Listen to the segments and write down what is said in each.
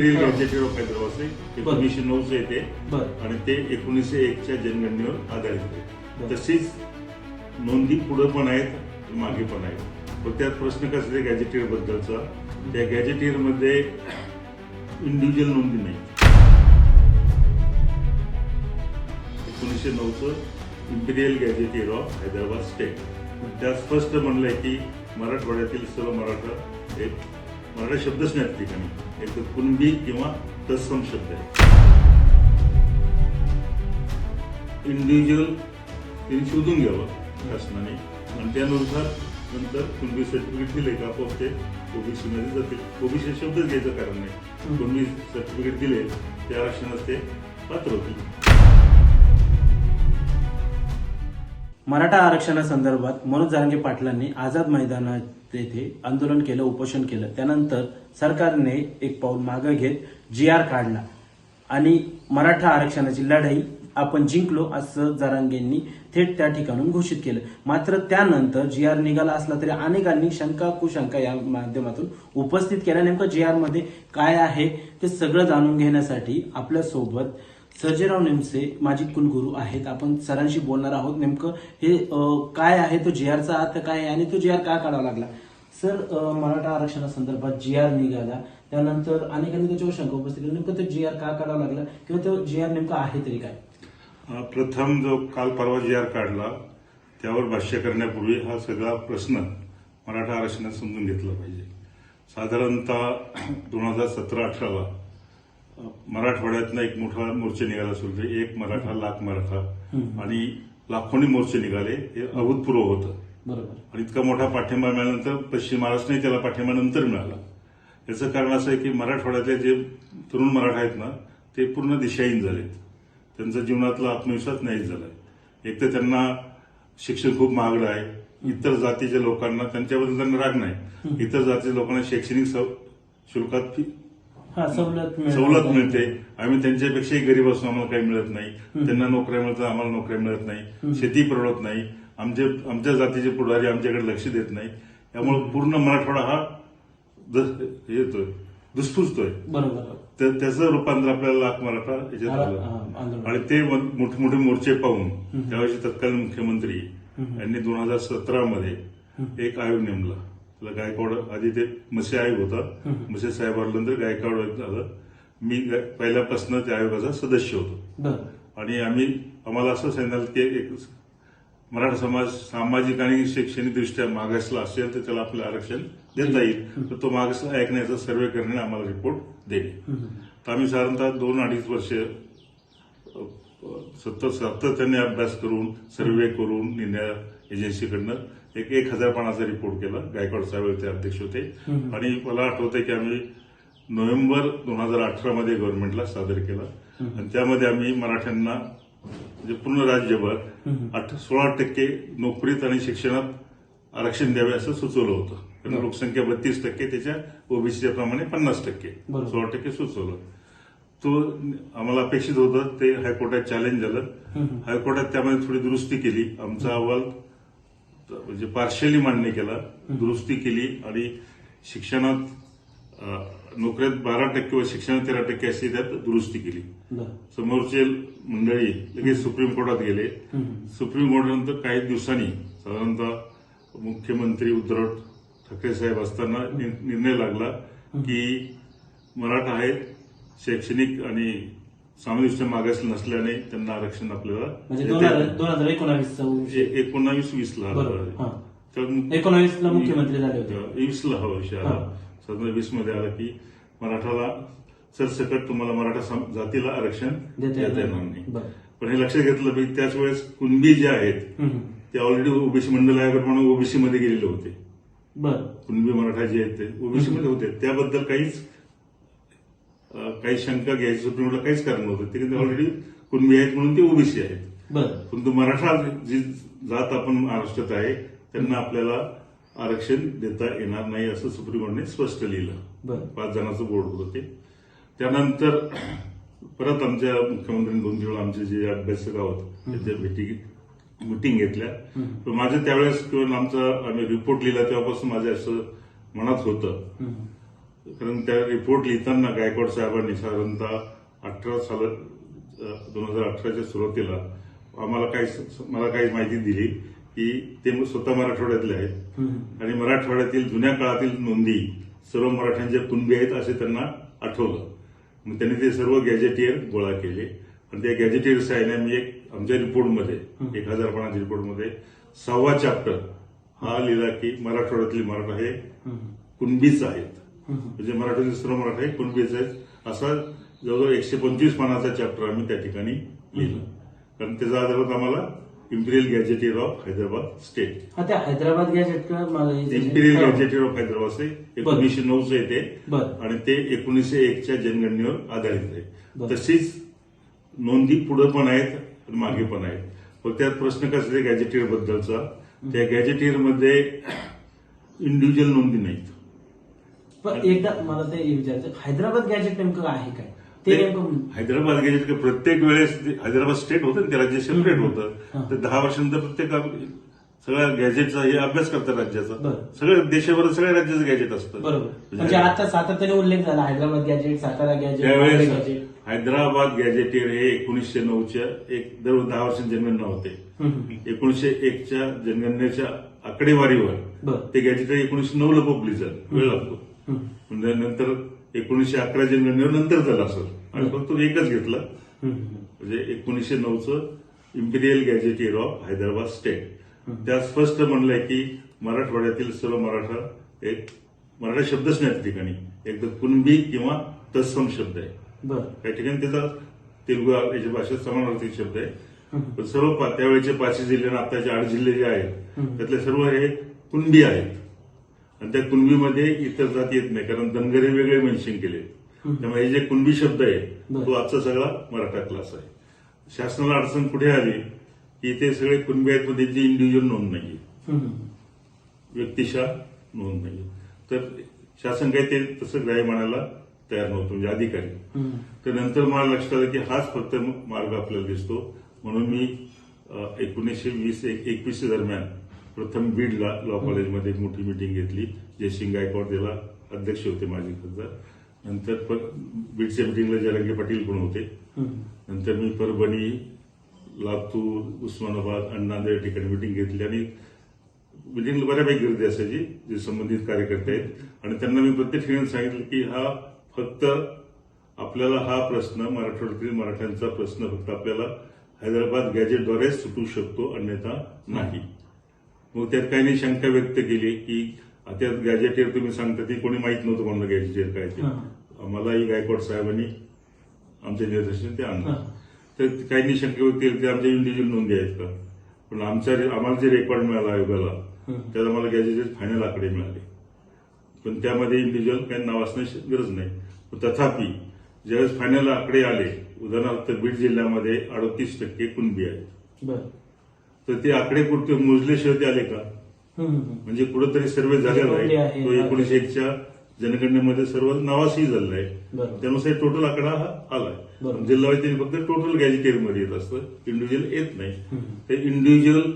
Gazetted of Hyderabad से एकोणीसशे नऊचं येते आणि ते एकोणीसशे एकच्या जनगणनेवर आधारित बरं. तशीच नोंदी पुढे पण आहेत मागे पण आहेत. पण त्यात प्रश्न कसा गॅजेटियर बद्दलचा? त्या गॅजेटियरमध्ये इंडिव्हिज्युअल नोंदी नाही. एकोणीसशे नऊचं imperial gazetteer of Hyderabad state त्यात स्पष्ट म्हणलंय की मराठवाड्यातील सर्व मराठा एक मराठा शब्दच नाही त्या ठिकाणी. एक तर कुणबी किंवा तत्सम शब्द आहे. इंडिव्हिज्युअल त्यांनी शोधून घ्यावं शासनाने. आणि त्यानुसार नंतर कुणबी सर्टिफिकेट दिले का आपोआप ते ओबीसीमध्ये जाते. जातील ओबीसी शब्दच घ्यायचं कारण नाही. कुणबी सर्टिफिकेट दिले त्या आरक्षणात ते पात्र होतील. मराठा आरक्षणासंदर्भात मनोज जारंगे पाटलांनी आझाद मैदानात तेथे आंदोलन केलं उपोषण केलं. त्यानंतर सरकारने एक पाऊल मागे घेत जी आर काढला. आणि मराठा आरक्षणाची लढाई आपण जिंकलो असं जारांगेंनी थेट त्या ठिकाणून घोषित केलं. मात्र त्यानंतर जी आर निघाला असला तरी अनेकांनी शंका कुशंका या माध्यमातून उपस्थित केल्या. नेमकं जी आरमध्ये काय आहे ते सगळं जाणून घेण्यासाठी आपल्यासोबत सर्जेराव नेमसे माजी कुलगुरू आहेत. आपण सरांशी बोलणार आहोत नेमकं हे काय आहे? तो जी आरचा अर्थ काय आहे? आणि तो जी आर का काढावा लागला? सर मराठा आरक्षणासंदर्भात जी आर निघाला. त्यानंतर अनेकांनी त्याच्यावर शंका उपस्थित केली. नेमकं तो जी आर का काढावा लागला? किंवा तो जी आर नेमका आहे तरी काय? प्रथम जो काल परवा जी आर काढला त्यावर भाष्य करण्यापूर्वी हा सगळा प्रश्न मराठा आरक्षणात समजून घेतला पाहिजे. साधारणतः दोन हजार सतरा अठराला मराठवाड्यातनं एक मोठा मोर्चे निघाला तर एक मराठा लाख मराठा आणि लाखोनी मोर्चे निघाले. हे अभूतपूर्व होतं. बरोबर. आणि इतका मोठा पाठिंबा मिळाल्यानंतर पश्चिम महाराष्ट्राने त्याला पाठिंबा नंतर मिळाला. याचं कारण असं आहे की मराठवाड्यातले जे तरुण मराठा आहेत ना ते पूर्ण दिशाहीन झालेत. त्यांचा जीवनातला आत्मविश्वास नाही झालाय. एक तर त्यांना शिक्षण खूप महागडं आहे. इतर जातीच्या लोकांना त्यांच्याबद्दल त्यांना राग नाही. इतर जातीच्या लोकांना शैक्षणिक शुल्कात फी. सवलत मिळते. आम्ही त्यांच्यापेक्षाही गरीब असून आम्हाला काही मिळत नाही. त्यांना नोकऱ्या मिळतात आम्हाला नोकऱ्या मिळत नाही. शेती परवडत नाही. आमचे आमच्या जातीचे पुढारी आमच्याकडे लक्ष देत नाही. त्यामुळे पूर्ण मराठवाडा हा येतोय दुष्पुसतोय बरोबर. त्याचं रूपांतर आपल्याला लाख मराठा याच्यात आलं. आणि ते मोठे मोठे मोर्चे पाहून त्यावेळेस तत्कालीन मुख्यमंत्री यांनी दोन हजार सतरा मध्ये एक आयोग नेमला. त्याला गायकवाड आधी ते मसे आयोग होता. मसे साहेब आल्यानंतर गायकवाड झालं. मी पहिल्यापासून त्या आयोगाचा सदस्य होतो. आणि आम्ही आम्हाला असं सांगितलं की एक मराठा समाज सामाजिक आणि शैक्षणिक दृष्ट्या मागासला असेल तर त्याला आपलं आरक्षण देता येईल. तर तो मागासला ऐकण्याचा सर्वे करणे आम्हाला रिपोर्ट देणे. तर आम्ही साधारणतः दोन अडीच वर्ष अ, सतत सातत्याने अभ्यास करून सर्वे करून निर्णय एजन्सीकडनं एक एक हजार पानाचा रिपोर्ट केला. गायकवाड साहेब ते अध्यक्ष होते. आणि मला आठवतंय की आम्ही नोव्हेंबर दोन हजार अठरा मध्ये गव्हर्नमेंटला सादर केला. आणि त्यामध्ये आम्ही मराठ्यांना म्हणजे पूर्ण राज्यभर आठ सोळा टक्के नोकरीत आणि शिक्षणात आरक्षण द्यावे असं सुचवलं होतं. कारण लोकसंख्या बत्तीस टक्के त्याच्या ओबीसीच्या प्रमाणे पन्नास टक्के. सोळा टक्के सुचवलं. तो आम्हाला अपेक्षित होतं ते हायकोर्टात चॅलेंज झालं. हायकोर्टात त्यामध्ये थोडी दुरुस्ती केली. आमचा अहवाल म्हणजे पार्शियली मान्य केला. दुरुस्ती केली आणि शिक्षणात नोकऱ्यात बारा टक्के व शिक्षणात तेरा टक्के अशी त्यात दुरुस्ती केली. समोरचे मंडळी लगेच सुप्रीम कोर्टात गेले. सुप्रीम कोर्टानंतर काही दिवसांनी साधारणतः मुख्यमंत्री उद्धव ठाकरे साहेब असताना निर्णय लागला की मराठा आहेत शैक्षणिक आणि सामाजिक मागास नसल्याने त्यांना आरक्षण आपल्याला म्हणजे एकोणावीस हा. तर एकोणावीस ला मुख्यमंत्री झाले होते. वीसला हा. विषय साधारण वीसमध्ये आला की मराठाला सरसकट तुम्हाला मराठा जातीला आरक्षण देता येणार नाही. पण हे लक्षात घेतलं पाहिजे त्याच वेळेस कुणबी जे आहेत. ते ऑलरेडी ओबीसी मंडल आयोगाप्रमाणे ओबीसी मध्ये गेलेले होते. कुणबी मराठा जे आहेत ते ओबीसी मध्ये होते. त्याबद्दल काहीच काही शंका घ्यायची सुप्रीम कोर्टला काहीच कारण नव्हतं. ते ऑलरेडी कुणबी आहेत म्हणून ते ओबीसी आहेत. परंतु मराठा जी जात आपण महाराष्ट्रात आहे त्यांना आपल्याला आरक्षण देता येणार नाही असं सुप्रीम कोर्टाने स्पष्ट लिहिलं. पाच जणांचं बोर्ड होतं. ते त्यानंतर परत आमच्या मुख्यमंत्र्यांनी दोन वेळा आमचे जे अभ्यासक आहोत त्यांच्या भेटी मिटिंग घेतल्या. पण माझं त्यावेळेस किंवा आमचा आम्ही रिपोर्ट लिहिला तेव्हापासून माझं असं मनात होतं. कारण त्या रिपोर्ट लिहिताना गायकवाड साहेबांनी साधारणतः अठरा साल दोन हजार अठराच्या सुरुवातीला आम्हाला काही मला काही माहिती दिली. की ते स्वतः मराठवाड्यातले आहेत. आणि मराठवाड्यातील जुन्या काळातील नोंदी सर्व मराठ्यांच्या कुणबी आहेत असे त्यांना आठवलं. मग त्यांनी ते सर्व गॅजेटियर गोळा केले. आणि त्या गॅजेटियर साहाय्याने मी एक आमच्या रिपोर्टमध्ये एक हजार पानाच्या रिपोर्टमध्ये सहावा चॅप्टर हा लिहिला की मराठवाड्यातले मराठा हे. कुणबीच आहेत. म्हणजे मराठीतील सर्व मराठा हे कुणबीच आहेत. असा जवळजवळ एकशे पंचवीस पानाचा चॅप्टर आम्ही त्या ठिकाणी लिहिला. कारण त्याचा आधार होता आम्हाला imperial gazetteer of Hyderabad state हा त्या हैदराबाद गॅजेट का? मला हे- इम्पिरियल. गॅजेटियर ऑफ हैदराबाद असे एकोणीसशे नऊचं येते. बरं. आणि ते एकोणीसशे एकच्या जनगणनेवर आधारित आहे. तशीच नोंदी पुढे पण आहेत आणि मागे पण आहेत. फक्त त्यात प्रश्न कसा आहे गॅजेटियर बद्दलचा? त्या गॅजेटियरमध्ये इंडिव्हिज्युअल नोंदी नाहीत. पण एकदा मला ते विचारायचं हैदराबाद गॅजेट नेमकं आहे काय? ते हैदराबाद गॅजेट प्रत्येक वेळेस हैदराबाद स्टेट होतं ना, ते राज्य सेपरेट होतं. तर दहा वर्षानंतर प्रत्येक सगळ्या गॅजेटचा हे अभ्यास करतात राज्याचा. बरं. सगळं देशाभर सगळ्या राज्याचं गॅजेट असतं बरोबर. म्हणजे आता सातत्याने उल्लेख झाला. हैदराबाद गॅजेट सातारा गॅजेट त्यावेळेस गॅजेट हैदराबाद गॅजेटियर हे एकोणीसशे नऊच्या एक दर दहा वर्षांची जनगणना होते. एकोणीसशे एकच्या जनगणनेच्या आकडेवारीवर ते गॅजेटियर एकोणीसशे नऊ ला पब्लिक झालं. वेळ लागतो. म्हणजे नंतर एकोणीसशे अकरा जनगणनेवर नंतर झालं असं. आणि फक्त एकच घेतला. म्हणजे एकोणीसशे नऊचं imperial gazetteer of Hyderabad state त्यात स्पष्ट म्हणलंय की मराठवाड्यातील सर्व मराठा एक मराठा शब्दच नाही त्या ठिकाणी. एक तर कुणबी किंवा तत्सम शब्द आहे. काही ठिकाणी त्याचा तेलुगू याच्या भाषेत समानार्थी शब्द आहे. पण सर्व पा- त्यावेळेचे पाचशे जिल्हे आणि आताचे आठ जिल्हे जे आहेत. त्यातले सर्व हे कुणबी आहेत. आणि त्या कुणबीमध्ये इतर जाती येत नाही कारण धनगरे वेगळे मेन्शन केले. त्यामुळे हे जे कुणबी शब्द आहे. तो आजचा सगळा मराठा क्लास आहे. शासनाला अडचण कुठे आली? की ते सगळे कुणबी आहेत पण त्यांची इंडिव्हिज्युअल नोंद नाही. व्यक्तिशा नोंद नाही तर शासन काही ते तसं ग्राह्य मानायला तयार नव्हतं म्हणजे अधिकारी. तर नंतर मला लक्षात आलं की हाच फक्त मार्ग आपल्याला दिसतो. म्हणून मी एकोणीसशे वीस एक एकवीसच्या दरम्यान प्रथम बीडला लॉ कॉलेजमध्ये एक मोठी मिटिंग घेतली. जयसिंग गायकवाड त्याला अध्यक्ष होते माजी खासदार. नंतर पर- बीडच्या मिटिंगला जरंगे पाटील पण होते. नंतर मी परभणी लातूर उस्मानाबाद आणि नांदेड या ठिकाणी मिटिंग घेतली. आणि मिटिंगला बऱ्यापैकी गर्दी असायची जे संबंधित कार्यकर्ते आहेत. आणि त्यांना मी प्रत्येक ठिकाणी सांगितलं की हा फक्त आपल्याला हा प्रश्न मराठवाड्यातील मराठ्यांचा प्रश्न फक्त आपल्याला हैदराबाद गॅजेटद्वारे सुटू शकतो अन्यथा नाही. मग त्यात काही शंका व्यक्त केली की आता गॅजेटियर तुम्ही सांगता ती कोणी माहीत नव्हतं कोणाला गॅजेटियर काय ते. हा. आम्हालाही गायकवाड साहेबांनी आमच्या निर्देशन ते आणलं. तर काही शंका व्यक्त केली ते आमच्या इंडिव्हिज्युअल नोंदी आहेत का? पण आमच्या आम्हाला जे रेकॉर्ड मिळाला आयोगाला. त्यात आम्हाला गॅजेटेड फायनल आकडे मिळाले. पण त्यामध्ये इंडिव्हिज्युअल काही नाव असण्याची गरज नाही. तथापि ज्यावेळेस फायनल आकडे आले उदाहरणार्थ बीड जिल्ह्यामध्ये अडतीस टक्के कुणबी आहेत. बरं. तर ते आकडे कुठे मोजल्याशिवाय ते आले का. म्हणजे कुठेतरी सर्वे झालेला आहे. तो एकोणीशे एकच्या जनगणनेमध्ये सर्व नावासही झालेला आहे. त्यानुसार टोटल आकडा हा आलाय. बरोबर. जिल्हा त्यांनी फक्त टोटल गॅजेटियरमध्ये येत असतं. इंडिव्हिज्युअल येत नाही. ते इंडिव्हिज्युअल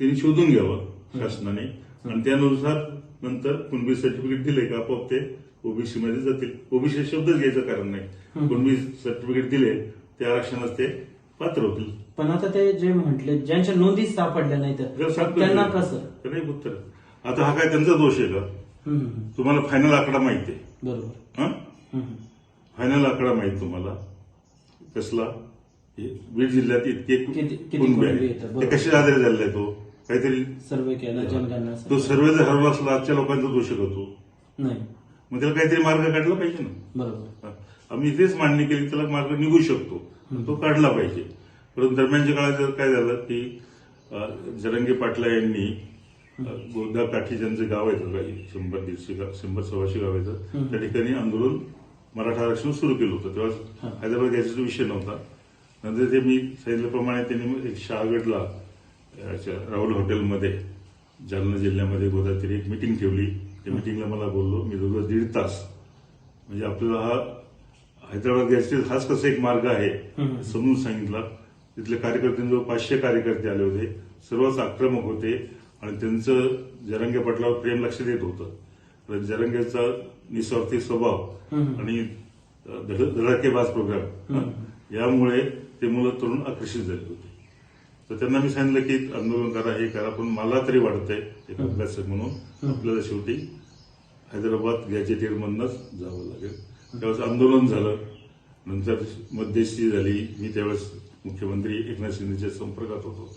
त्यांनी शोधून घ्यावं शासनाने. आणि त्यानुसार नंतर कुणबी सर्टिफिकेट दिले का आपोआप ते ओबीसी मध्ये जातील. ओबीसी शब्दच घ्यायचं कारण नाही. कुणबी सर्टिफिकेट दिले त्या आरक्षणात ते पात्र होतील. पण आता ते जे म्हटले ज्यांच्या नोंदी सापडल्या नाही तर त्यांना कसं? नाही उत्तर. आता हा काय त्यांचा दोष आहे का. तुम्हाला फायनल आकडा माहिती आहे. बरोबर. हा. फायनल आकडा माहिती तुम्हाला? कसला? हे बीड जिल्ह्यात इतके कुणबी आहेत. बरोबर. कशा आधारे झालेला आहे तो काहीतरी सर्वे केला जनगणना तो सर्वे. जर हरवला असला आजच्या लोकांचा दोष आहे का तो? नाही. मग त्याला काहीतरी मार्ग काढला पाहिजे ना? बरोबर. हा. आम्ही तेच मान्य केली त्याला मार्ग निघू शकतो. तो काढला पाहिजे. परंतु दरम्यानच्या काळात जर काय झालं की जरंगे पाटला यांनी गोदा काठी ज्यांचं गाव आहे काही शंभर दीडशे गाव शंभर सव्वाशे गाव आहे त्या ठिकाणी आंदोलन मराठा आरक्षण सुरू केलं होतं. तेव्हा हैदराबाद याचा विषय नव्हता. नंतर ते मी सांगितल्याप्रमाणे त्यांनी एक शहागडला राहुल हॉटेलमध्ये जालना जिल्ह्यामध्ये गोदातीरी एक मिटिंग ठेवली. त्या मिटिंगला मला बोललो मी जवळजवळ दीड तास. म्हणजे आपल्याला हा हैदराबाद गॅसचे हाच कसा एक मार्ग आहे. समजून सांगितला. तिथले कार्यकर्त्यांजवळ पाचशे कार्यकर्ते आले होते. सर्वच आक्रमक होते आणि त्यांचं जरंगे पटलावर प्रेम लक्षात येत होतं. जरंगेचा निस्वार्थी स्वभाव. आणि धड- धडाकेबाज प्रोग्राम यामुळे ते मुलं तरुण आकर्षित झाले होते. तर त्यांना मी सांगितलं की आंदोलन करा हे करा पण मला तरी वाटतंय एक अभ्यासक म्हणून आपल्याला शेवटी हैदराबाद गॅजेटियर मधनच जावं लागेल. त्यावेळेस आंदोलन झालं. नंतर मध्यस्थी झाली. मी त्यावेळेस मुख्यमंत्री एकनाथ शिंदेच्या संपर्कात होतो.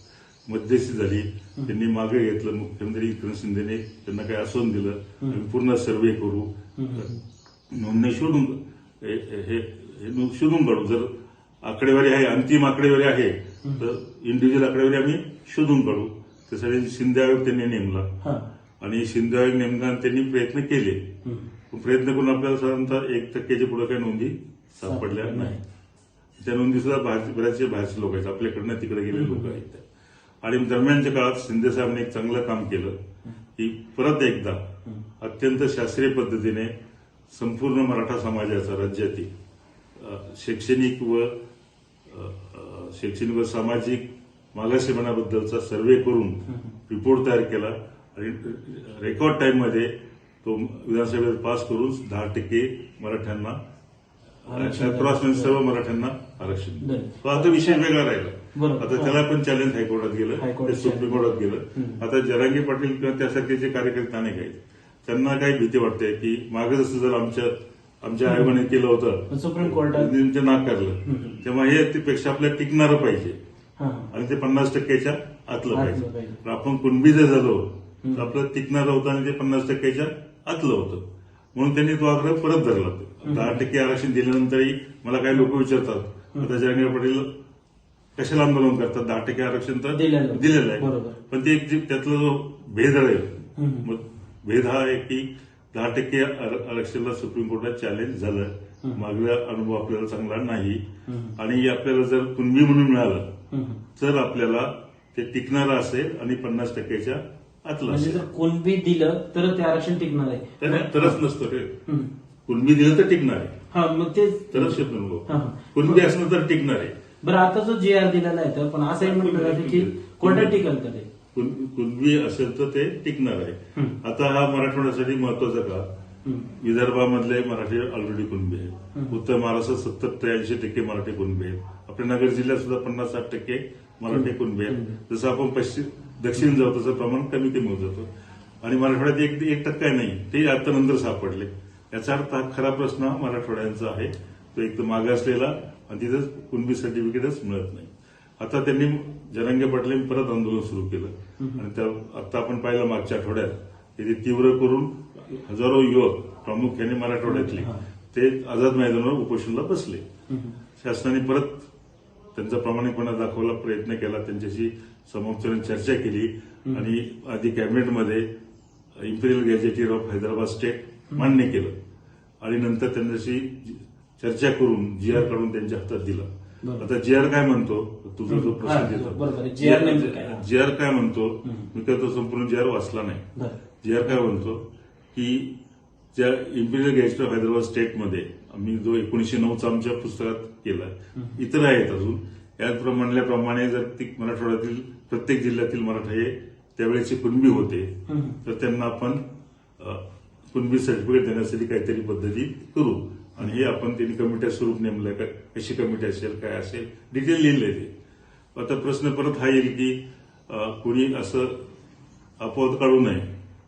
मध्यस्थी झाली. त्यांनी मागे घेतलं. मुख्यमंत्री एकनाथ शिंदेने त्यांना काही आश्वासन दिलं. आम्ही पूर्ण सर्वे करू. नोंदणी शोधून हे शोधून काढू. जर आकडेवारी आहे अंतिम आकडेवारी आहे तर इंडिव्हिज्युअल आकडेवारी आम्ही शोधून काढू. त्यासाठी शिंदे आयोग त्यांनी नेमला. हा. आणि शिंदे आयोग नेमताना त्यांनी प्रयत्न केले. प्रयत्न करून आपल्याला साधारणतः एक टक्क्याच्या पुढे काही नोंदी सापडल्या नाही. त्या नोंदी सुद्धा बऱ्याचशे बाहेरचे लोक आहेत. आपल्याकडनं तिकडे गेलेले लोक आहेत आणि दरम्यानच्या काळात शिंदे साहेबांनी एक चांगलं काम केलं की परत एकदा अत्यंत शास्त्रीय पद्धतीने संपूर्ण मराठा समाजाचा राज्यातील शैक्षणिक व शैक्षणिक व सामाजिक मागासेपणाबद्दलचा सर्वे करून रिपोर्ट तयार केला. आणि रेकॉर्ड टाइममध्ये तो विधानसभेत पास करून दहा टक्के मराठ्यांना सर्व मराठ्यांना आरक्षण. तो आता विषय वेगळा राहिला. आता त्याला पण चॅलेंज हायकोर्टात गेलं. ते सुप्रीम कोर्टात गेलं. आता जरांगी पाटील किंवा त्यासारखे जे कार्यकर्ते अनेक आहेत त्यांना काही भीती वाटते की मागे जसं जर आमच्या आमच्या आयोगाने केलं होतं सुप्रीम कोर्टात नाकारलं तेव्हा हे त्यापेक्षा आपल्याला टिकणारं पाहिजे. आणि ते पन्नास टक्क्याच्या आतलं पाहिजे. पाहिजे. पण आपण कुणबी जर झालो तर आपलं टिकणारं होतं आणि ते पन्नास टक्क्याच्या आतलं होतं. म्हणून त्यांनी तो आग्रह परत धरला. दहा टक्के आरक्षण दिल्यानंतरही मला काही लोक विचारतात. आता जरांगे पाटील कशाला आंदोलन करतात? दहा टक्के आरक्षण तर दिलेलं आहे. पण ते त्यातला जो भेद आहे. मग भेद हा आहे की दहा टक्के आर- आरक्षणाला सुप्रीम कोर्टात चॅलेंज झालं. मागला अनुभव आपल्याला चांगला नाही. आणि आपल्याला जर कुणबी म्हणून मिळालं. तर आपल्याला ते टिकणारं असेल आणि पन्नास टक्क्याच्या म्हणजे जर कोणबी दिलं तर ते आरक्षण टिकणार आहे. तर- तरच नसतं रे. कुणबी दिलं तर टिकणार आहे. हा मग ते तरच हा. कुणबी असलं तर टिकणार आहे. बरं आता जो जी आर दिलेला आहे तर पण असंही म्हटलं जातं की कोर्टात टिकल तर. कुणबी असेल तर ते टिकणार आहे. आता हा मराठवाड्यासाठी महत्त्वाचा का? विदर्भामधले मराठी ऑलरेडी कुणबी आहे उत्तर महाराष्ट्रात सत्तर ते ऐंशी टक्के मराठी कुणबी आहेत. आपल्या नगर जिल्ह्यात सुद्धा पन्नास साठ टक्के मराठी कुणबी आहेत. जसं आपण पश्चिम दक्षिण जाऊ प्रमाण कमी कमी होत जातं. आणि मराठवाड्यात एक एक टक्का नाही ते आता नंतर सापडले. याचा अर्थ हा खरा प्रश्न मराठवाड्यांचा आहे. तो एक तर मागासलेला आणि तिथं कुणबी सर्टिफिकेटच मिळत नाही. आता त्यांनी जरंगे पाटलांनी परत आंदोलन सुरू केलं. आणि त्या आता आपण पाहिलं मागच्या आठवड्यात ते तीव्र करून हजारो युवक प्रामुख्याने मराठवाड्यातले ते आझाद मैदानावर उपोषणाला बसले. शासनाने परत त्यांचा प्रामाणिकपणा दाखवला प्रयत्न केला त्यांच्याशी समोपचाराने चर्चा केली आणि आधी कॅबिनेटमध्ये imperial gazetteer of Hyderabad state मान्य केलं. आणि नंतर त्यांच्याशी चर्चा करून जी आर काढून त्यांच्या हातात दिला. आता जी आर काय म्हणतो? तुझा जो प्रश्न जी आर काय? म्हणतो? मी काय तो संपूर्ण जी आर वाचला नाही. जी आर काय म्हणतो? की ज्या इम्पिरियल गेस्ट ऑफ हैदराबाद स्टेटमध्ये आम्ही जो एकोणीशे नऊचा आमच्या पुस्तकात केलाय इतर आहेत अजून यात म्हणल्याप्रमाणे जर ती मराठवाड्यातील प्रत्येक जिल्ह्यातील मराठा हे त्यावेळेचे कुणबी होते तर त्यांना आपण कुणबी सर्टिफिकेट देण्यासाठी काहीतरी पद्धती करू. आणि हे आपण त्यांनी कमिट्या स्वरूप नेमलंय का कशी कमिटी असेल काय असेल डिटेल लिहिलंय ते आता प्रश्न परत हा येईल की कोणी असं अपवाद काढू नये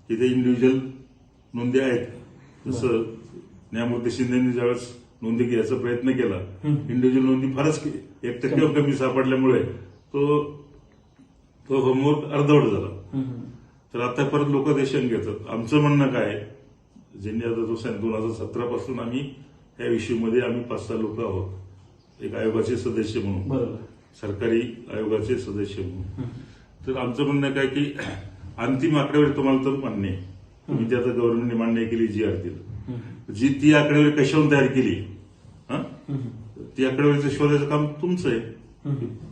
की ते इंडिव्हिज्युअल नोंदी आहेत. जसं न्यायमूर्ती शिंदेनी ज्यावेळेस नोंदी घ्यायचा प्रयत्न केला. इंडिव्हिज्युअल नोंदी फारच एक टक्के कमी. सापडल्यामुळे तो तो होमवर्क अर्धवट झाला. तर आता परत लोक शंक घेतात. आमचं म्हणणं काय आहे? ज्यांनी आता तो दोन हजार सतरा पासून आम्ही या इश्यूमध्ये आम्ही पाच सहा लोक आहोत. एक आयोगाचे सदस्य म्हणून. सरकारी आयोगाचे सदस्य म्हणून. तर आमचं म्हणणं काय की अंतिम आकडेवारी तुम्हाला तर मान्य आहे. तुम्ही ते आता गव्हर्नमेंटने मान्य केली जी आर जी ती आकडेवारी कशावरून तयार केली? ती आकडेवारीचं शोधायचं काम तुमचं आहे.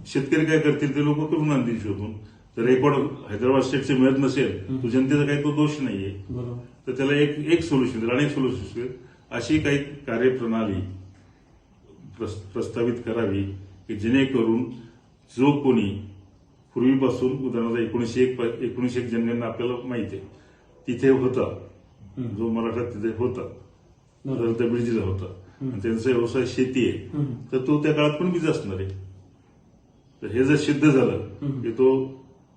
शेतकरी काय करतील ते लोक करून आणतील शोधून. जर रेकॉर्ड हैदराबाद स्टेटचे मिळत नसेल तर जनतेचा काही तो दोष नाहीये. तर त्याला एक एक सोल्युशन देईल अनेक सोल्युशन अशी काही कार्यप्रणाली प्रस- प्रस्तावित करावी की जेणेकरून जो कोणी पूर्वीपासून उदाहरणार्थ एकोणीशे एक एकोणीशे एक जनगणना आपल्याला माहिती आहे तिथे होता. जो मराठा तिथे होता. जर दबिडजीला होता. आणि त्यांचा व्यवसाय शेती आहे. तर तो त्या काळात पण बीज असणार आहे. तर हे जर सिद्ध झालं. की तो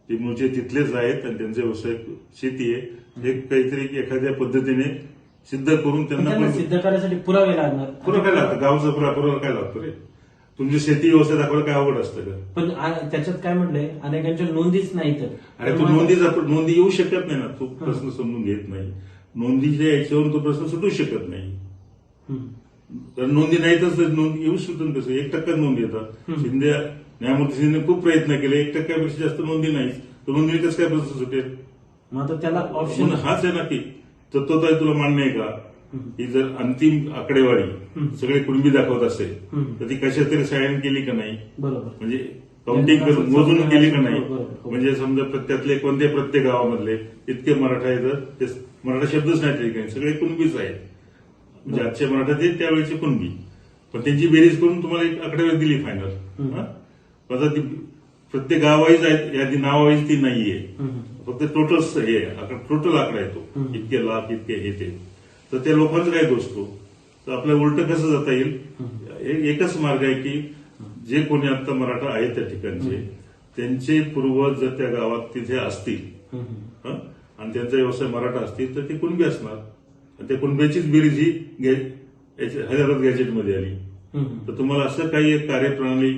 ते मूळचे तिथलेच आहेत आणि त्यांचा व्यवसाय शेती आहे हे काहीतरी एखाद्या पद्धतीने सिद्ध करून त्यांना सिद्ध करायसाठी पुरावे लागणार. पुरं काय लागतं गावचा पुरा पुरावा काय लागतो रे? तुमची शेती व्यवसाय दाखवायला काय अवघड असतं का? पण त्याच्यात काय म्हटलंय अनेकांच्या नोंदीच नाही तर अरे तू नोंदीचा नोंदी येऊ शकत नाही ना. तू प्रश्न समजून घेत नाही. नोंदीच्या याच्यावरून तो प्रश्न सुटू शकत नाही. तर नोंदी नाहीतच नोंद येऊ सुटून कसं एक टक्का नोंद येतात शिंदे न्यायमूर्ती शिंदे खूप प्रयत्न केले. एक टक्क्यापेक्षा जास्त नोंदी नाही तर नोंदी कसं काय प्रश्न सुटेल मग आता त्याला ऑप्शन हाच आहे ना की तत्वता तुला मान्य आहे का? ही जर अंतिम आकडेवारी सगळे कुणबी दाखवत असेल. तर ती कशा तरी सायन केली का नाही? बरोबर. म्हणजे काउंटिंग करून मोजून केली का नाही. म्हणजे समजा प्रत्येकातले कोणत्या प्रत्येक गावामधले इतके मराठा आहेत ते मराठा शब्दच नाही ठिकाणी सगळे कुणबीच आहेत. म्हणजे आजचे मराठा ते त्यावेळेचे कुणबी पण त्यांची बेरीज करून तुम्हाला एक आकडेवारी दिली फायनल आता ती प्रत्येक गावाईज आहेत यादी नावाईज ती नाहीये. फक्त टोटल हे टोटल आकडा येतो. इतके लाख इतके हे ते. तर त्या लोकांचा काय दोष तो? तर आपल्या उलट कसं जाता येईल? एक- एकच मार्ग आहे की जे कोणी आता मराठा आहेत त्या ठिकाणचे त्यांचे पूर्वज जर त्या गावात तिथे असतील. हं? आणि त्यांचा व्यवसाय मराठा असतील तर ते कुणबी असणार? त्या कुणब्याचीच बेरीज ही हैदराबाद गॅजेटमध्ये आली. तर तुम्हाला असं काही एक कार्यप्रणाली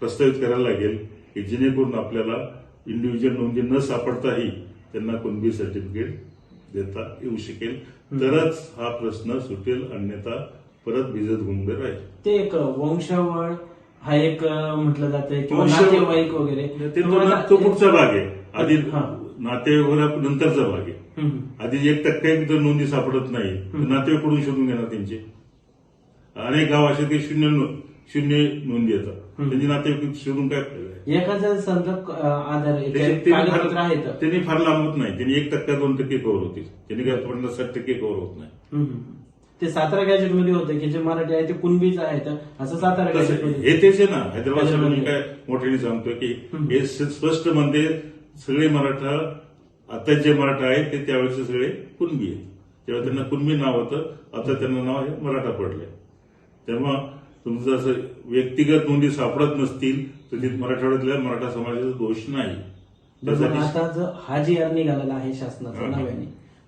प्रस्तावित करायला लागेल की जेणेकरून आपल्याला इंडिव्हिज्युअल नोंदी न सापडताही त्यांना कुणबी सर्टिफिकेट देता येऊ शकेल तरच हा प्रश्न सुटेल अन्यथा परत भिजत गुंग राहील ते एक वंशावळ हा एक म्हटलं किंवा वंशावळ- वगैरे ते तो तो पुढचा भाग आहे आधी हा. नातेवाईक नंतरचा भाग आहे. आधी एक टक्का जर नोंदी सापडत नाही. तर नातेवाईक कुठून शोधून घेणार त्यांचे. अनेक गाव असे काही शून्य शून्य नोंदी येतात. त्यांची नातेवाईक शोधून काय फायदा आहे? एखादा समजा अं, आधार आहे, त्यांनी फार- आहेत. त्यांनी फार लांब होत नाही. त्यांनी एक टक्का दोन टक्के कव्हर होतील. त्यांनी काय पन्नास साठ टक्के कव्हर होत नाही. ते सातारा गॅजेटमध्ये होतं की जे मराठी आहे ते कुणबीच आहेत असं सातारा गॅजेट हे तेच आहे ना. हैदराबाद. काय मोठ्याने सांगतोय की हे स्पष्ट म्हणते सगळे मराठा आता जे मराठा आहेत ते त्यावेळेचे सगळे कुणबी आहेत तेव्हा त्यांना कुणबी नाव होतं आता त्यांना नाव आहे मराठा पडलंय तेव्हा तुमचं असं व्यक्तिगत नोंदी सापडत नसतील तर तिथे मराठवाड्यातल्या मराठा समाजाचा दोष नाही आता जर हा जी आर निघालेला आहे शासनाचा हा. नव्याने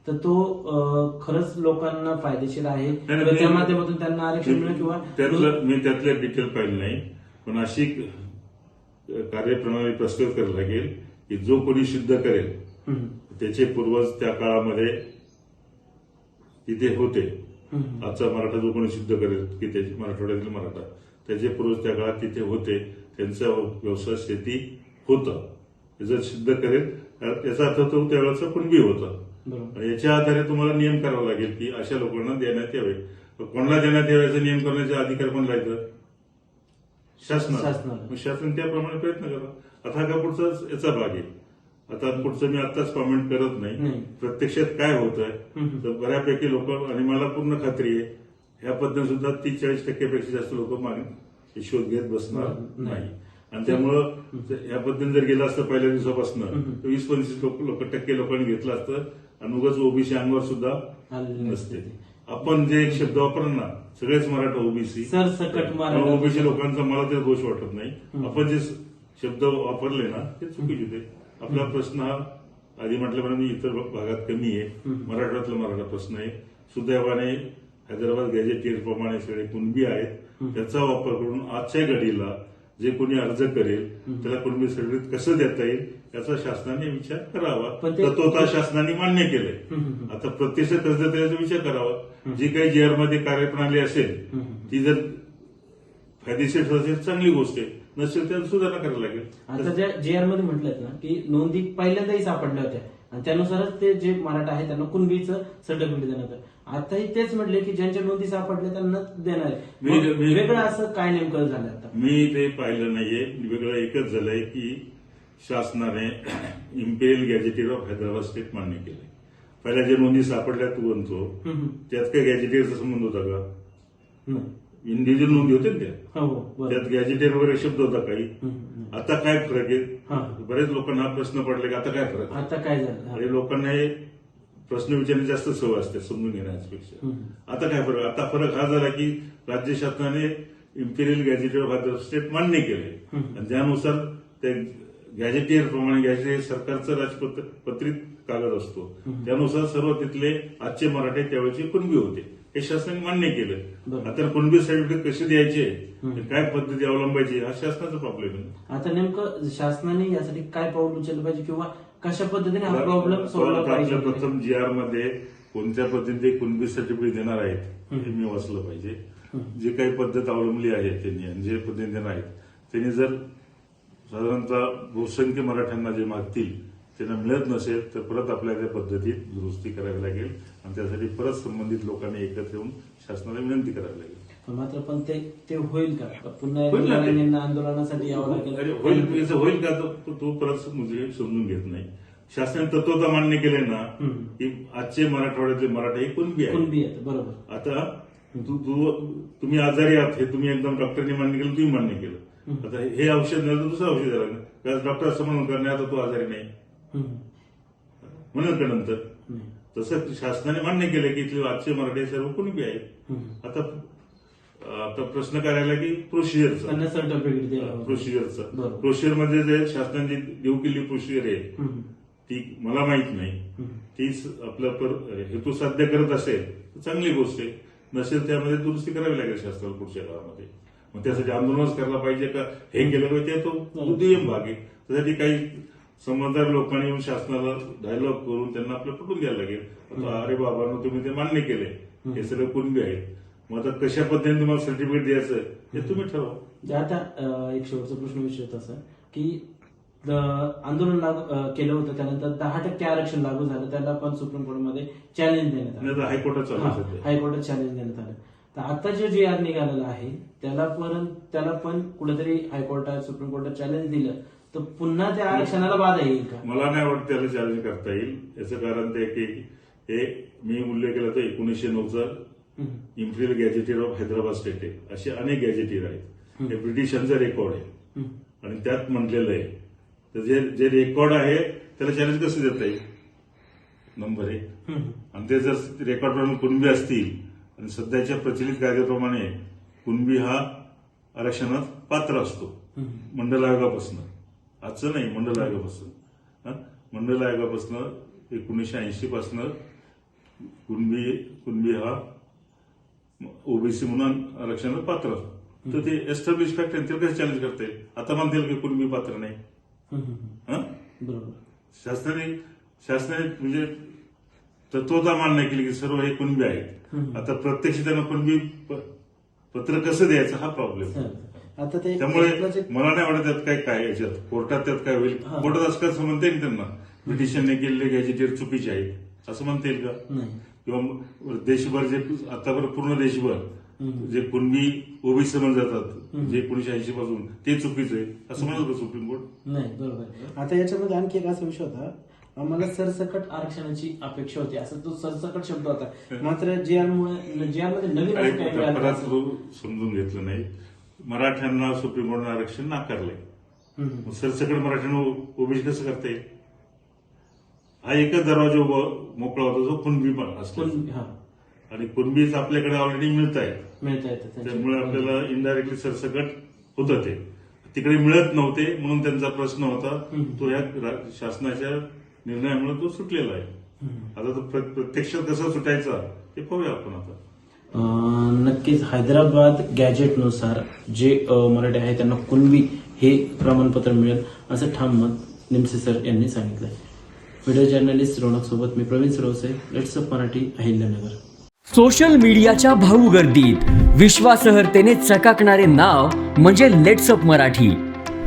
तर तो खरंच लोकांना फायदेशीर आहे त्या माध्यमातून त्यांना आरक्षण मिळेल किंवा त्यातलं मी त्यातल्या डिटेल पाहिलं नाही पण अशी कार्यप्रणाली प्रस्तुत करायला लागेल की जो कोणी सिद्ध करेल. त्याचे पूर्वज त्या काळामध्ये तिथे होते. आजचा मराठा जो कोणी सिद्ध करेल की त्याचे मराठवाड्यातील मराठा त्याचे पूर्वज त्या काळात तिथे होते. त्यांचा व्यवसाय शेती होता. जर सिद्ध करेल याचा अर्थ तो त्यावेळेचा कुणबी होता. आणि याच्या आधारे तुम्हाला नियम करावा लागेल की अशा लोकांना देण्यात यावे. कोणाला देण्यात यावेचा नियम करण्याचा अधिकार पण शासनाला. मग शासन त्याप्रमाणे प्रयत्न करा. आता हा का पुढचा याचा भाग आहे? आता पुढचं मी आताच कॉमेंट करत नाही. प्रत्यक्षात काय होत आहे. तर बऱ्यापैकी लोक आणि मला पूर्ण खात्री आहे ह्या पद्धतीने सुद्धा तीस चाळीस टक्क्यापेक्षा जास्त लोक मागे शोध घेत बसणार नाही. आणि त्यामुळं या पद्धतीने जर गेलं असतं पहिल्या दिवसापासून तर वीस पंचवीस लोक टक्के लोकांनी घेतलं असतं. आणि उगाच ओबीसी अंगवर सुद्धा नसते. आपण जे एक शब्द वापरला ना सगळेच मराठा ओबीसी. ओबीसी लोकांचा मला ते दोष वाटत नाही. आपण जे शब्द वापरले ना ते चुकीचे होते. आपला प्रश्न हा आधी म्हटल्याप्रमाणे इतर भागात कमी आहे. मराठवाड्यातला मराठा प्रश्न आहे. सुदैवाने हैदराबाद गॅजेटियर प्रमाणे सगळे कुणबी आहेत त्याचा वापर करून आजच्या घडीला जे कोणी अर्ज करेल त्याला कुणबी सर्टिफिकेट कसं देता येईल याचा शासनाने विचार करावा. तत्वता शासनाने मान्य केलंय. आता प्रत्यक्ष कसं देता याचा विचार करावा. जी काही जी आरमध्ये कार्यप्रणाली असेल ती जर फायदेशीर असेल चांगली गोष्ट आहे. नसेल तर सुधारणा करायला लागेल. आता ज्या जे आरमध्ये म्हटलं ना की नोंदी पहिल्यांदाही सापडल्या होत्या. आणि त्यानुसारच ते जे मराठा आहे त्यांना कुणबीचं सर्टिफिकेट देण्यात आलं. आताही तेच म्हटले की ज्यांच्या नोंदी सापडल्या त्यांना देणार आहे मग वेगळं असं काय नेमकं झालं आता? मी ते पाहिलं नाहीये. वेगळं एकच झालंय की शासनाने imperial gazetteer of Hyderabad state मान्य केलंय. पहिल्या ज्या नोंदी सापडल्या तू म्हणतो हम्म. त्यात काय गॅजेटियरचा संबंध होता का? नाही. इंडिव्हिज्युअल नोंदी होते ना त्या हो हो. त्यात गॅजेटियर वगैरे शब्द होता काही. आता काय फरक हा. आहे बरेच लोकांना हा प्रश्न पडले की आता काय फरक आहे? आता काय झालं हा. आणि लोकांना हे प्रश्न विचारण्याची जास्त सवय असते समजून घेण्यापेक्षा हम्म. आता काय फरक आता फरक हा झाला की राज्य शासनाने imperial gazetted of other state मान्य केले आणि त्यानुसार ते गॅजेटियर प्रमाणे गॅजेटियर सरकारचं राजपत्र पत्रित कागद असतो त्यानुसार सर्व तिथले आजचे मराठे त्यावेळेचे कुणबी होते हे शासनाने मान्य केलं. आता कुणबी सर्टिफिकेट कसे द्यायचे? काय पद्धती अवलंबायची? हा शासनाचा प्रॉब्लेम आहे. आता नेमकं शासनाने यासाठी काय पाऊल उचललं पाहिजे किंवा कशा पद्धतीने हा प्रॉब्लेम सोडला पाहिजे? प्रथम जी आरमध्ये कोणत्या पद्धतीने कुणबी सर्टिफिकेट देणार आहेत हे. मी वाचलं पाहिजे. जे काही पद्धत अवलंबली आहे त्यांनी आणि जे पद्धतीने देणार आहेत त्यांनी जर साधारणतः बहुसंख्य मराठ्यांना जे मागतील त्यांना मिळत नसेल तर परत आपल्या त्या पद्धतीत दुरुस्ती करावी लागेल. आणि त्यासाठी परत संबंधित लोकांनी एकत्र येऊन शासनाला विनंती करावी लागेल. पण मात्र पण ते ते होईल का? पुन्हा होईल ना ते. आंदोलनासाठी यावं अरे लागेल होईल याचं होईल का तो तो परत म्हणजे समजून घेत नाही. शासनाने तत्वता मान्य केले ना हम्म. की आजचे मराठवाड्यातले मराठा हे कुणबी आहे कुणबी आहेत बरोबर. आता तू तू तुम्ही आजारी आहात हे तुम्ही एकदम डॉक्टरने मान्य केलं तुम्ही मान्य केलं. आता हे औषध नाही तर दुसरं औषध झालं. कारण डॉक्टर असं म्हणून करणे आता तू आजारी नाही. हम्म. म्हणून का नंतर? नाही. तसं शासनाने मान्य केलं की इथले आजचे मराठी सर्व कुणबी आहेत हम्म. आता आता प्रश्न करायला की प्रोसिजरचा सर्टिफिकेट. प्रोसिजरचं. प्रोसिजरमध्ये जे शासनाने देऊ केलेली प्रोसिजर आहे हम्म. ती मला माहीत नाही हम्म. ती स- आपला पर- हेतू साध्य करत असेल तर चांगली गोष्ट आहे नसेल त्यामध्ये दुरुस्ती करावी लागेल शासनाला पुढच्या काळामध्ये मग त्यासाठी आंदोलनच करायला पाहिजे का हे केलं पाहिजे ते तो दुय्यम भाग आहे त्यासाठी काही समजदार लोकांनी येऊन शासनाला डायलॉग करून त्यांना आपलं पटवून द्यायला लागेल. आता अरे बाबांनो तुम्ही ते मान्य केले. हे सगळे कुणबी आहेत? मग आता कशा पद्धतीने तुम्हाला सर्टिफिकेट द्यायचं हे तुम्ही ठरवा. आता एक शेवटचा प्रश्न विचारत असा की आंदोलन लागू केलं होतं त्यानंतर दहा टक्के आरक्षण लागू झालं त्याला पण सुप्रीम कोर्टमध्ये चॅलेंज देण्यात आलं. हायकोर्टात हायकोर्टात चॅलेंज देण्यात आलं. तर आता जे जी आर निघालेलं आहे त्याला पण त्याला पण कुठेतरी हायकोर्टात सुप्रीम कोर्टात चॅलेंज दिलं. तर पुन्हा त्या आरक्षणाला बाधा येईल का? मला नाही वाटत त्याला चॅलेंज करता येईल. याचं कारण ते की हे मी उल्लेख केला तर एकोणीसशे नऊचा. Imperial gazetteer of Hyderabad state आहे. असे अनेक गॅजेटियर आहेत. हे ब्रिटिशांचं रेकॉर्ड आहे. आणि त्यात म्हटलेलं आहे. तर जे जे रेकॉर्ड आहे त्याला चॅलेंज कसं देता येईल? नंबर एक. आणि ते जर रेकॉर्ड प्रमाणे कुणबी असतील आणि सध्याच्या प्रचलित कायद्याप्रमाणे कुणबी हा आरक्षणात पात्र असतो. मंडल आयोगापासून. आजचं नाही मंडल आयोगापासून? मंडल आयोगापासून एकोणीसशे ऐंशी पासून कुणबी कुणबी हा ओबीसी म्हणून आरक्षणात पात्र. तर ते एस्टॅब्लिश फॅक्ट त्याला कसं चॅलेंज करता आता म्हणतील की कुणबी पात्र नाही. हं? शासनाने शासनाने म्हणजे तत्वता मान्य केली की सर्व हे कुणबी आहेत. आता प्रत्यक्ष त्यांना कुणबी पत्र कसं द्यायचं हा प्रॉब्लेम. आता ते त्यामुळे मला नाही वाटत त्यात काय काय याच्यात. कोर्टात त्यात काय होईल? हा. कोर्टात असं कसं म्हणता येईल त्यांना. ब्रिटिशांनी केलेले गॅजेटियर चुकीचे आहेत असं म्हणता येईल का? नाही. किंवा मग देशभर जे आतापर्यंत पूर्ण देशभर हम्म. जे कुणबी ओबीसी समज जातात जे एकोणीशे ऐंशी पासून ते चुकीचं आहे. असं म्हणत का सुप्रीम कोर्ट नाही बरोबर आता याच्यामध्ये आणखी एक असा विषय होता. आम्हाला सरसकट आरक्षणाची अपेक्षा होती. असं तो सरसकट शब्द होता. मात्र जी आर मुळे जी आरमध्ये नवीन असं मिळालं परत असं- समजून घेतलं नाही. मराठ्यांना सुप्रीम कोर्टाने आरक्षण नाकारलंय. मग सरसकट मराठ्यांना ओबीसी कसं करता येईल हा एकच दरवाजा उभा- मोकळा होता जो कुणबी पण असतो. हा. आणि कुणबीच आपल्याकडे ऑलरेडी मिळत आहे त्यामुळे आपल्याला इनडायरेक्टली सरसकट होतं ते. तिकडे मिळत नव्हते म्हणून त्यांचा प्रश्न होता. तो या शासनाच्या निर्णयामुळे तो सुटलेला आहे. आता तो प्र- प्रत्यक्षात कसा सुटायचा ते पाहूया आपण आता. नक्कीच हैदराबाद गॅजेटनुसार जे मराठी आहे त्यांना कुणबी हे प्रमाणपत्र मिळेल असं ठाम मत निमसे सर यांनी सांगितलंय. व्हिडिओ जर्नलिस्ट रोनक सोबत मी Praveen Sarose let's up Marathi Ahilyanagar. Social मीडियाच्या भाऊ गर्दीत विश्वासार्हतेने चकाकणारे नाव म्हणजे लेट्सअप मराठी.